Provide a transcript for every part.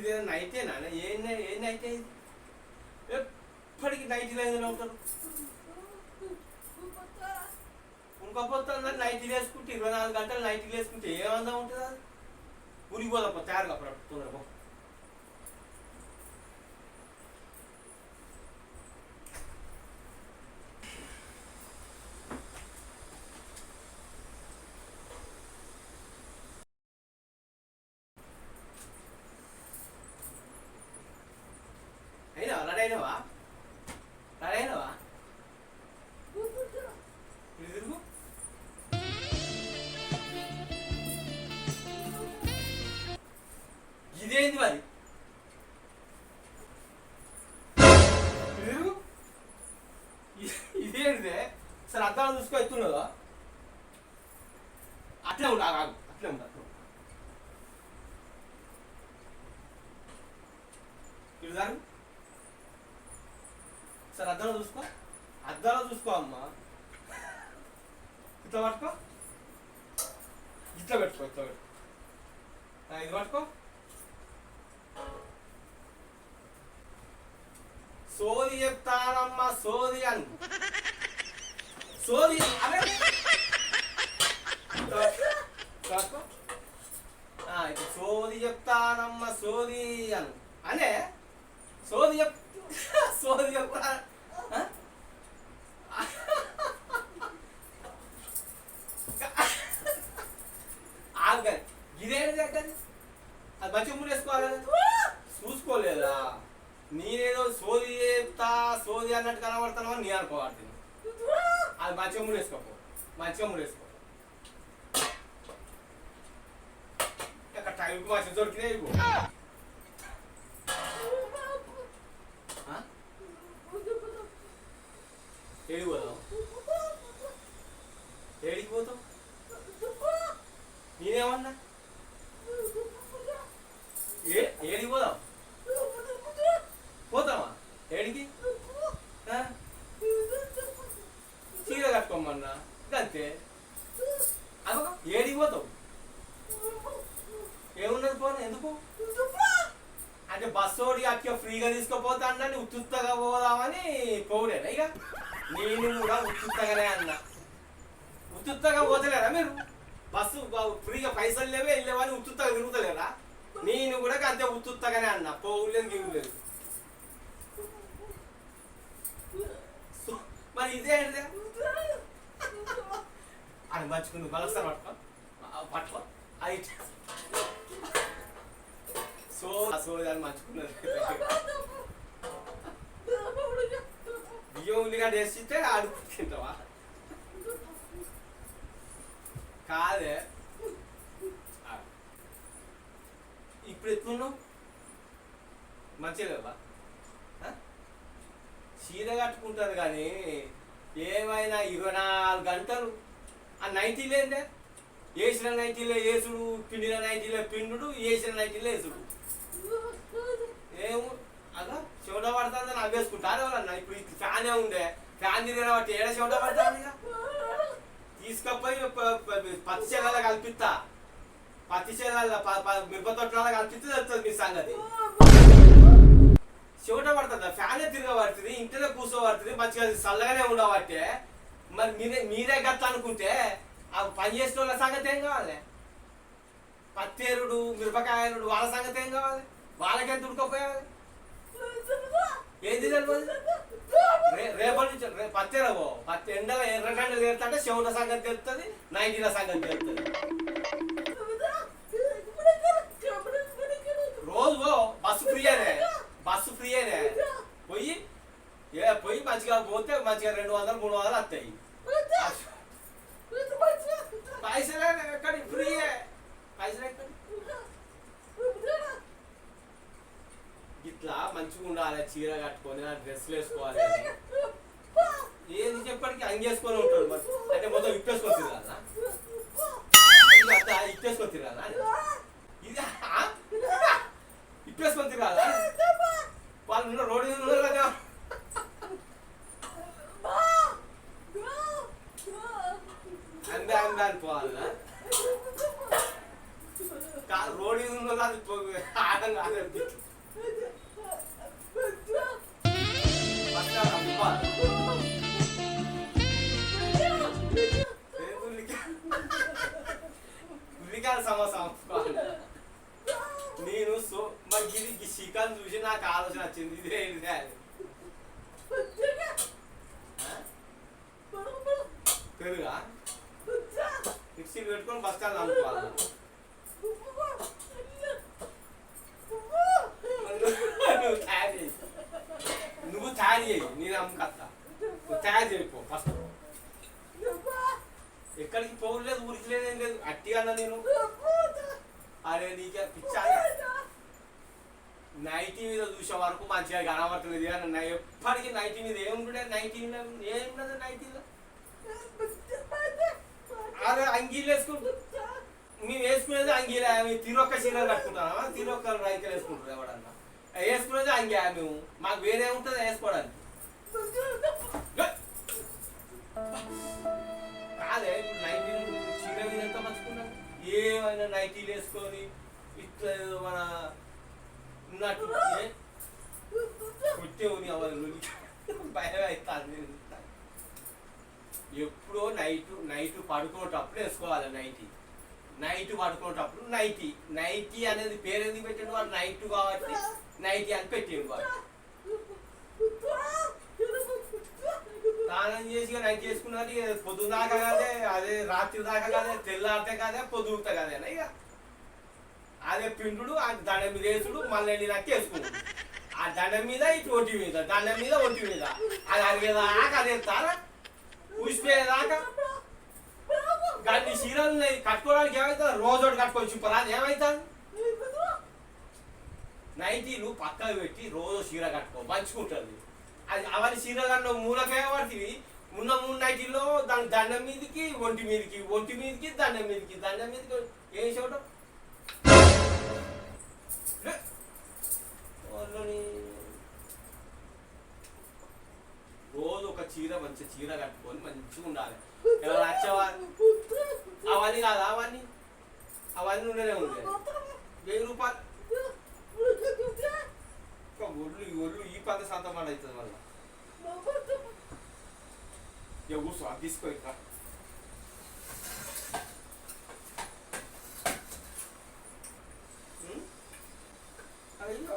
ఇది నైటేనా ఏ ఏం ఏం నైట్ ఇది? ఎప్పటికి నైట్ లేదు ఉంటారు? ఇంకపోతే నైట్ వేసుకుంటే ఇరవై నాలుగు గంటలు నైట్ వేసుకుంటే ఏమందా ఉంటుంది అది? ఊరికి తయారుగా అప్పుడు తొందరగా పో. అయినా తిరుగు ఇదేంది మరి? తిరుగు ఇదేంటిదే సరే అద్దాలు చూసుకో ఎత్తున్నదా? అట్లే ఉండు కాదు అట్లే ఉండు అట్లా ఉండు. ఒకసారి దారు చూసుకో. అద్దాలు చూసుకో అమ్మా. ఇట్లా పట్టుకో. ఇట్లా పెట్టుకో ఇట్లా పెట్టుకో. ఇది పట్టుకో. సోది చెప్తానమ్మా సోది అని. సోది అరే. ఇప్పుడు సోది చెప్తానమ్మా సోది అను. అనే? సోది చెప్ సోది చెప్తా అది మంచిగా మూడేసుకోవాలి చూసుకోలేదా? నేనేదో సోది చెప్తా సోది అన్నట్టు కనబడుతున్నావు అని నీ అనుకోవాలి అది మంచిగా మూడేసుకోపో మంచిగా ఇక్కడ టైంకి మంచిగా దొరికినాయి ఇవ్వు. ఆ? ఏడికి పోదాం ఏడికి పోతాం నేనేమన్నా ఏ ఏడికి పోదాం పోతామా ఏడికి ఆ? చీర కట్టుకోమన్నా అంతే అదొక ఏడికి పోతావు? ఏమున్నది పోను? ఎందుకు? అంటే బస్సు ఓడి అక్క ఫ్రీగా తీసుకోపోతా అన్న ఉత్తుత్తగా పోదామని పోవుడేనా ఇక? నేను కూడా ఉత్తుత్తగానే అన్నా. ఉత్తుత్తగా పోతలేరా మీరు? బస్సు ఫ్రీగా పైసలు లేవే వెళ్ళేవని ఉత్తుత్తగా తిరుగుతలేరా? నేను కూడా అంతే ఉత్తుత్తగానే అన్నా. గివులేదు సో- మరి ఇదే అని మంచుకుని మంచుకుంది పట్టుకో. పట్టుకో. అది సో సో దాన్ని మంచుకున్నది బియ్యం ఉల్లిగడ్డ వేసితే ఆడుకుంటావా కాదే. ఇప్పుడు ఎత్తున్నావు మంచిగా లేవా? చీర కట్టుకుంటారు కానీ ఏమైనా ఇరవై నాలుగు గంటలు ఆ నైటీ లేదే వేసిన నైటీలే వేసుడు పిండిన నైటీలే పిండుడు వేసిన నైటీలే వేసుడు. ఏమో అలా చెవుట పడుతుంది అని అవేసుకుంటారు ఎవరన్నా? ఇప్పుడు ఫ్యాన్ ఫ్యానే ఉండే? ఫ్యాన్ తిరిగిన బట్టి ఏడ చెవుట పడుతుంది తీసుకపోయి పత్తి చేలలో కల్పిస్తా పత్తి చేలలో ప- మిరప తొట్లలో కల్పిస్తే తెలుస్తుంది మీ సంగతి. చెవుట పడుతుందా? ఫ్యానే తిరగబడుతుంది ఇంటిలో కూర్చోబడుతుంది మంచిగా చల్లగానే ఉండబట్టే. మరి మీరే మీరే గట్ల అనుకుంటే ఆ పని చేసిన వాళ్ళ సంగతి ఏం కావాలి? పత్తేరుడు మిరపకాయలుడు వాళ్ళ సంగతి ఏం కావాలి? వాళ్ళకెంత ఉడకపోయాలి? ఏది రేపటి నుంచి రే- పత్తేరవో పత్తి ఎండల ఎర్రగండలు తీరుతుంటే శివుల సంగతి తెలుస్తుంది నైటీల సంగతి తెలుస్తుంది రోజు బస్సు బస్సు ఫ్రీయేనే బస్సు ఫ్రీ పోయి పోయి మంచిగా పోతే మంచిగా రెండు వందలు మూడు వందలు వస్తాయి. పైసలే ఎక్కడి ఫ్రీయే పైసలు ఎక్కడి? ఇట్లా మంచిగా ఉండాలి చీర కట్టుకొని డ్రెస్సులు వేసుకోవాలి. ఏది చెప్పడానికి అంగేసుకొని ఉంటాడు మరి. అంటే మొత్తం ఇప్పేసుకొని తిరగాలా ఇది? అత్త ఇప్పేసుకొని తిరగాలా ఉల్లికాయల సమోసా నేను సో మరి ఇది చికెన్ చూసి నాకు ఆలోచన వచ్చింది ఇది పెరుగా మిక్సీ పెట్టుకొని బస్ స్టాండ్ అనుకోవాలి నువ్వు తయారు చేయి. నేను అమ్మకత్తా నువ్వు తయారు చేయిపో ఫస్ట్. ఎక్కడికి పోలేదు ఊరికి లేదు లేదు. అట్టిగా నేను. అరే నీకే పిచ్చా. నైటీ మీద చూసే వరకు మంచిగా కనబడుతుంది కానీ నా ఎప్పటికీ నైటీ మీద ఏముంటుండే? నైటీ ఏముండదు నైటీలో అరే అంగీలు వేసుకుంటూ. మేము వేసుకునేది అంగీలే. మేము తిరొక్క చీరలు కట్టుకుంటామా తిరొక్క రైతులు వేసుకుంటారు ఎవడన్నా వేసుకునేది అంగి మేము? మాకు వేరే ఉంటుంది వేసుకోవడానికి? కాదే ఇప్పుడు నైటీ చీర మీద ఎంత మంచుకున్నాం ఏమైనా నైటీలు వేసుకొని ఇట్లా మన ఉన్నట్టు కుట్టే ఉంది నీ అవన్నీ భయం అవుతుంది. ఎప్పుడో నైట్ నైట్ పడుకునేటప్పుడు వేసుకోవాలి నైటీ నైట్ పడుకునేటప్పుడు నైటీ నైటీ అనేది పేరు ఎందుకు పెట్టాడు వాడు? నైట్ కాబట్టి. నైటీ అని పెట్టాడు వాడు. స్నానం చేసి నైట్ చేసుకున్నది పొద్దున దాకా కాదే అదే రాత్రి దాకా కాదే తెల్లారితే కాదే పొద్దుగుతా కాదేనా ఇక. అదే పిండుడు ఆ దండ మీద వేసుడు మళ్ళీ ఎండి నాకు వేసుకున్నాడు ఆ దండ మీద ఇటు ఒంటి మీద దండ మీద ఒంటి మీద. అది అరిగేదాకా అది ఎత్తారా? ఊసిపోయేదాకా. గడ్డి చీరలు ఉన్నాయి కట్టుకోవడానికి ఏమవుతుంది రోజు ఒకటి కట్టుకొని చూపరాదు ఏమవుతుంది నైటీలు పక్కన పెట్టి రోజు చీర కట్టుకో మంచుకుంటుంది అది అవన్నీ చీరలు అన్న మూలకే పడుతుంది. ఉన్న మూడు నైటీల్లో దాని దండం మీదకి ఒంటి మీదకి ఒంటి మీదకి దండం మీదకి దండం మీదకి ఏం చూడటం రోజు ఒక చీర మంచి చీర కట్టుకొని మంచిగా ఉండాలి. ఎవరు వచ్చేవారు అవన్నీ కాదు అవన్నీ. అవన్నీ ఉండనే ఉంటాయి వెయ్యి రూపాయలు. ఒక ఒళ్ళు ఈ ఒళ్ళు ఈ పద శాతం మాట అవుతుంది మళ్ళీ ఇక కూర్చో అది తీసుకో ఇంకా ఉం? అయ్యో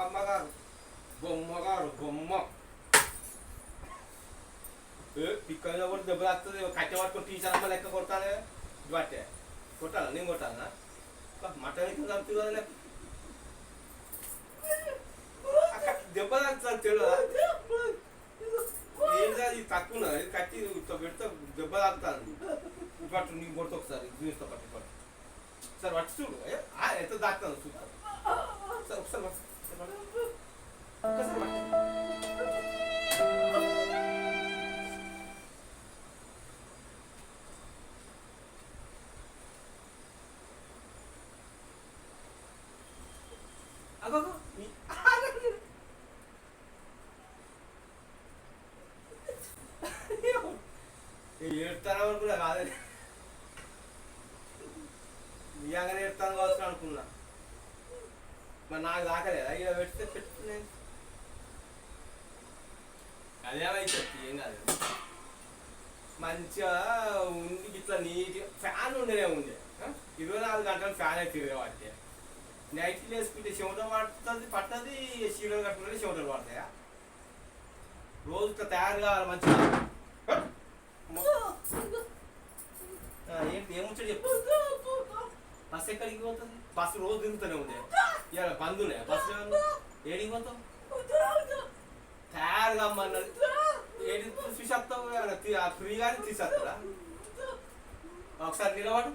అమ్మగారు బొమ్మగారు బొమ్మ ఏ పిక్కగా కూడా దెబ్బ తాకుతుంది కట్టె పట్టుకొని టీచర్ అమ్మ లెక్క కొడతానే బట్టే కొట్టాలా నేను కొట్టాలా మటన్ అయితే చంపుతుంది కదా లేక అక్క దెబ్బ తాకుతుంది తెలియదా ఏంటి అది తక్కువ ఉన్నది. కట్టి ఇట్లా పెడితే దెబ్బ తాకుతాను పట్టు నీకు కొడుతు ఒకసారి చూస్తా పట్టు పట్టు. సార్ పట్టు చూడు. ఎంత దాకుతాను చూస్తాను ఏడుతాను అనుకున్నా కాదు. నిజంగానే ఏడుతాను కావచ్చు అనుకున్నా. మరి నాకు దాకలేదా? ఇలా పెడితే పెట్టుకునే? కళ్యాణం ఏం కాదు. మంచిగా ఉండి ఇట్లా నీట్గా ఫ్యాన్ ఉండేనే ఉండే ఇరవై నాలుగు గంటలు ఫ్యాన్ అయితే తిరగబట్టే నైట్ వేసుకుంటే చెమటలు పడుతుంది పట్టది చీరలు కట్టుకుంటే చెమటలు పడతాయా? రోజుతో తయారు కావాలి మంచిగా హట్! మొ- ఆ, ఏంటి చెప్పు. బస్ ఎక్కడికి పోతుంది? బస్సు రోజు తిరుగుతూనే ఉంది. ఇవాళ బంధులే బస్సు ఏడికి పోతావు? తయారుగా అమ్మన్నాడు ఏడి చూసేస్తావు ఏమన్నా తీ- ఫ్రీగానే తీసేస్తారా? ఒకసారి నిలబడు.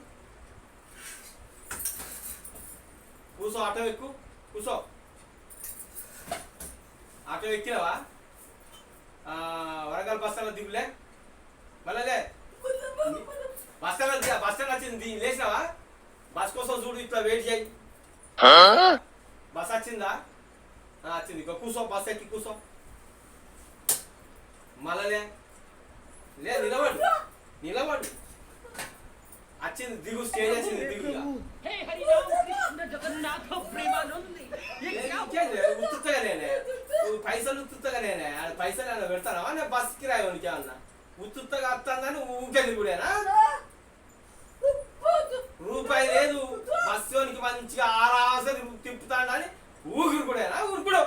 కూసో ఆటో ఎక్కు. కూసో. ఆటో ఎక్కినావా? వరంగల్ బస్సులో దిగులే మళ్ళీ బస్ స్టాండ్ దిగా బస్ స్టాండ్ వచ్చింది. లేచినావా? బస్ కోసం చూడు ఇట్లా వెయిట్ చేయి. బస్ వచ్చిందా? వచ్చింది. ఇక కూసో బస్ ఎక్కి కూసో. మళ్ళలే లే. నిలబడు. నిలబడు. వచ్చింది దిగు స్టేజ్ వచ్చింది దిగు ఉత్తుగా నేనే. పైసలు ఉత్తుగా నేనే. పైసలు పెడతానా బస్ కిరాయి ఉనికి అన్న ఉత్తుగా వస్తాందని ఊకే దిగుడేనా రూపాయి లేదు. బస్సు మంచిగా ఆరాసరి తిప్పుతాడని ఊగురు కూడా ఊరుకుడు